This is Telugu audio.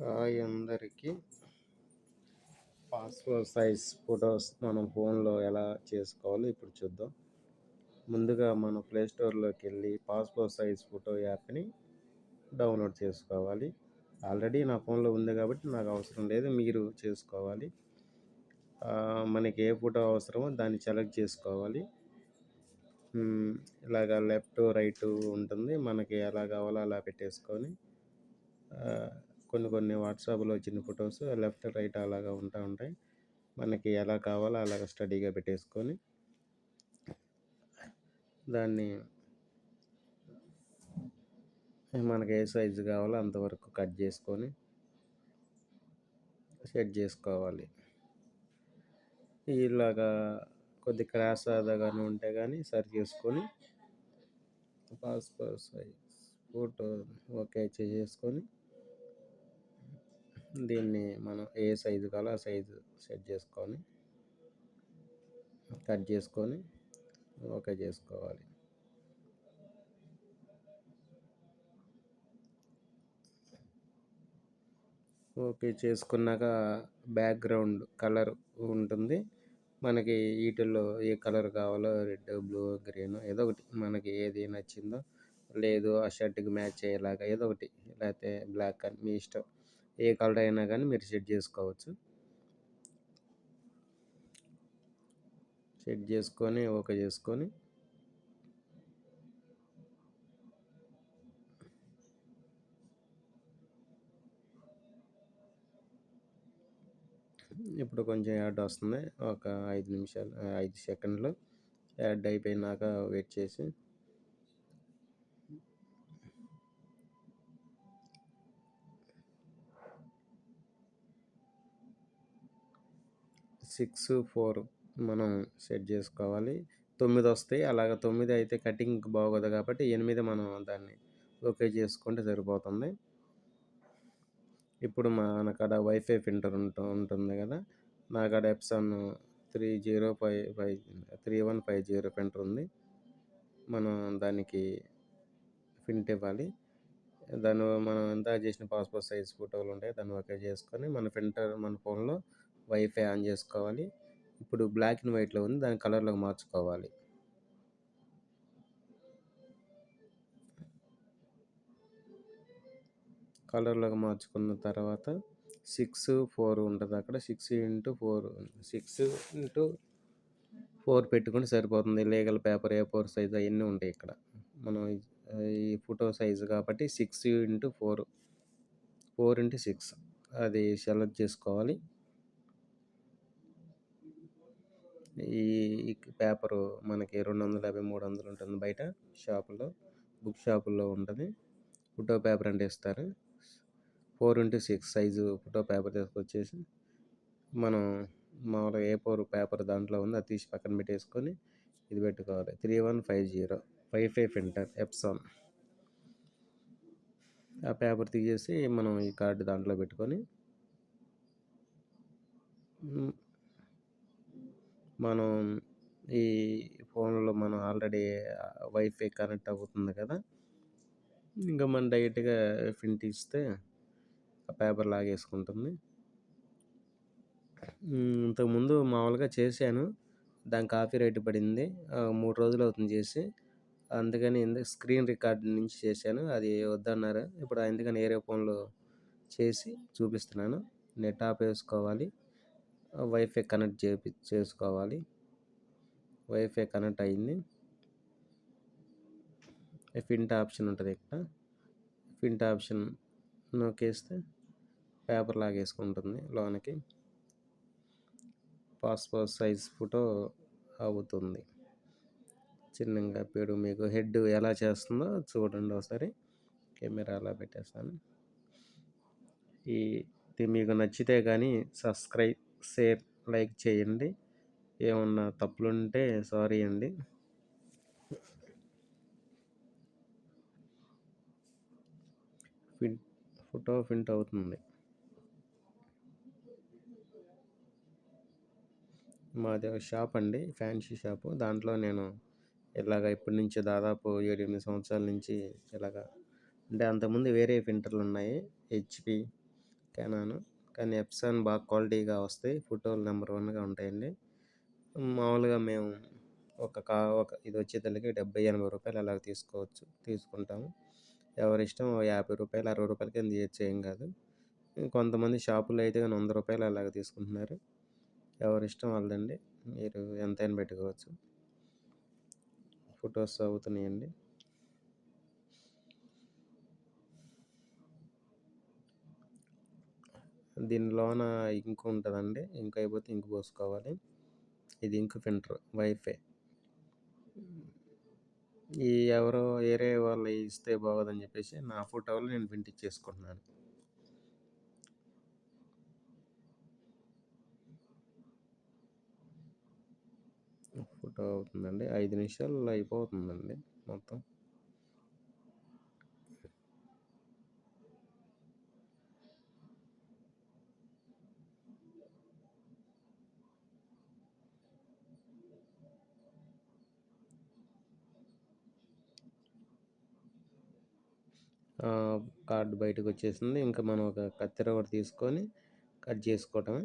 హాయ్ అందరికీ. పాస్పోర్ట్ సైజ్ ఫొటోస్ మనం ఫోన్లో ఎలా చేసుకోవాలో ఇప్పుడు చూద్దాం. ముందుగా మనం ప్లే స్టోర్లోకి వెళ్ళి పాస్పోర్ట్ సైజ్ ఫోటో యాప్ని డౌన్లోడ్ చేసుకోవాలి. ఆల్రెడీ నా ఫోన్లో ఉంది కాబట్టి నాకు అవసరం లేదు మీరు చేసుకోవాలి. మనకి ఏ ఫోటో అవసరమో దాన్ని సెలెక్ట్ చేసుకోవాలి. ఇలాగ లెఫ్ట్ రైట్ ఉంటుంది. మనకి ఎలా కావాలో అలా పెట్టేసుకొని కొన్ని కొన్ని వాట్సాప్లో వచ్చిన ఫొటోస్ లెఫ్ట్ రైట్ అలాగా ఉంటా ఉంటాయి. మనకి ఎలా కావాలో అలాగ స్టడీగా పెట్టేసుకొని దాన్ని మనకి ఏ సైజు కావాలో అంతవరకు కట్ చేసుకొని సెట్ చేసుకోవాలి. ఇలాగా కొద్ది క్రాస్ కానీ ఉంటే కానీ సరి చేసుకొని పాస్పోర్ట్ సైజ్ ఫోటో ఓకే చేసుకొని దీన్ని మనం ఏ సైజు కావాలో ఆ సైజు సెట్ చేసుకొని కట్ చేసుకొని ఓకే చేసుకోవాలి. ఓకే చేసుకున్నాక బ్యాక్గ్రౌండ్ కలర్ ఉంటుంది. మనకి వీటిల్లో ఏ కలర్ కావాలో రెడ్ బ్లూ గ్రీన్ ఏదో ఒకటి మనకి ఏది నచ్చిందో లేదు ఆ షర్ట్కి మ్యాచ్ అయ్యేలాగా ఏదో ఒకటి లేకపోతే బ్లాక్ అని మీ ఇష్టం. ఏ కలర్ అయినా కానీ మీరు సెట్ చేసుకోవచ్చు. సెట్ చేసుకొని ఓకే చేసుకొని. ఇప్పుడు కొంచెం యాడ్ వస్తుంది. ఒక ఐదు నిమిషాలు ఐదు సెకండ్లు యాడ్ అయిపోయినాక వెయిట్ చేసి సిక్స్ ఫోర్ మనం సెట్ చేసుకోవాలి. తొమ్మిది వస్తాయి. అలాగ తొమ్మిది అయితే కటింగ్ బాగోదు కాబట్టి ఎనిమిది మనం దాన్ని ఓకే చేసుకుంటే సరిపోతుంది. ఇప్పుడు మన కాడ వైఫై ఫిల్టర్ ఉంటు ఉంటుంది కదా. నా కాడ Epson three zero five five three one five zero printer ఉంది. మనం దానికి ప్రింట్ ఇవ్వాలి. దాన్ని మనం ఎంత చేసిన పాస్పోర్ట్ సైజ్ ఫోటోలు ఉంటాయి దాన్ని ఓకే చేసుకొని మన ప్రింటర్ మన ఫోన్లో వైఫై ఆన్ చేసుకోవాలి. ఇప్పుడు బ్లాక్ అండ్ వైట్లో ఉంది. దాని కలర్లోకి మార్చుకోవాలి. కలర్లోకి మార్చుకున్న తర్వాత సిక్స్ ఫోర్ ఉంటుంది అక్కడ. Six into four six into four పెట్టుకుంటే సరిపోతుంది. Legal paper A four size అవన్నీ ఉంటాయి ఇక్కడ. మనం ఈ ఫోటో సైజు కాబట్టి six into four four into six అది సెలెక్ట్ చేసుకోవాలి. ఈ పేపరు మనకి రెండు వందల యాభై మూడు వందలు ఉంటుంది బయట షాపులో బుక్ షాపుల్లో ఉంటుంది. ఫోటో పేపర్ అంటే ఇస్తారు. Four into six size photo paper తీసుకొచ్చేసి మనం మామూలుగా ఏ ఫోర్ పేపర్ దాంట్లో ఉంది అది తీసి పక్కన పెట్టేసుకొని ఇది పెట్టుకోవాలి. Three one five zero five five filter Epson. ఆ పేపర్ తీసేసి మనం ఈ కార్డు దాంట్లో పెట్టుకొని మనం ఈ ఫోన్లో మనం ఆల్రెడీ వైఫై కనెక్ట్ అవుతుంది కదా? ఇంకా మనం డైరెక్ట్గా ప్రింట్ ఇస్తే ఆ పేపర్ లాగేసుకుంటుంది. ఇంతకుముందు మామూలుగా చేశాను. దాని కాపీ రైట్ పడింది. మూడు రోజులు అవుతుంది చేసి. అందుకని స్క్రీన్ రికార్డ్ నుంచి చేశాను. అది వద్దన్నారు. ఇప్పుడు అందుకని ఏరే ఫోన్లో చేసి చూపిస్తున్నాను. నెట్ ఆఫ్ వేసుకోవాలి. వైఫై కనెక్ట్ చేపి చేసుకోవాలి. వైఫై కనెక్ట్ అయింది. ఫింట్ ఆప్షన్ ఉంటుంది ఇక్కడ. ఫింట్ ఆప్షన్ నొక్కేస్తే పేపర్ లాగేసుకుంటుంది లోనికి. పాస్పోర్ట్ సైజ్ ఫోటో అవుతుంది. చిన్నగా పేడు మీకు హెడ్ ఎలా చేస్తుందో చూడండి ఒకసారి. కెమెరా అలా పెట్టేస్తాను. ఈ ఇది మీకు నచ్చితే కానీ సబ్స్క్రైబ్ షేర్ లైక్ చేయండి. ఏమన్నా తప్పులుంటే సారీ అండి. ఫిట్ ఫోటో ప్రింట్ అవుతుంది. మాది ఒక షాప్ అండి ఫ్యాన్సీ షాపు. దాంట్లో నేను ఇలాగ ఇప్పటి నుంచి దాదాపు ఏడు ఎనిమిది సంవత్సరాల నుంచి ఇలాగ అంటే అంతకుముందు వేరే ప్రింటర్లు ఉన్నాయి హెచ్పి కెనాన్. కానీ ఎప్సాన్ బాగా క్వాలిటీగా వస్తాయి ఫోటోలు నెంబర్ వన్గా ఉంటాయండి. మామూలుగా మేము ఒక కా ఒక ఇది వచ్చేసరికి డెబ్బై ఎనభై రూపాయలు అలాగ తీసుకోవచ్చు తీసుకుంటాము. ఎవరి ఇష్టం యాభై రూపాయలు అరవై రూపాయల కింద ఇవ్వచ్చు ఏం కాదు. కొంతమంది షాపులో అయితే కానీ వంద రూపాయలు అలాగ తీసుకుంటున్నారు. ఎవరి ఇష్టం వాళ్ళదండి. మీరు ఎంతైనా పెట్టుకోవచ్చు. ఫొటోస్ అవుతున్నాయండి. దీనిలోన ఇంక్ ఉంటుందండి. ఇంక్ అయిపోతే ఇంక్ పోసుకోవాలి ఇది ఇంక్ ఫిల్టర్ వైఫై. ఈ ఎవరో వేరే వాళ్ళు ఇస్తే బాగోదని చెప్పేసి నా ఫోటోలు నేను ప్రింట్ ఇచ్చేసుకుంటున్నాను. ఫోటో అవుతుందండి. ఐదు నిమిషాలు అయిపోతుందండి మొత్తం. కార్డు బయటకు వచ్చేసింది. ఇంకా మనం ఒక కత్తెర ఒకటి తీసుకొని కట్ చేసుకోవటమే.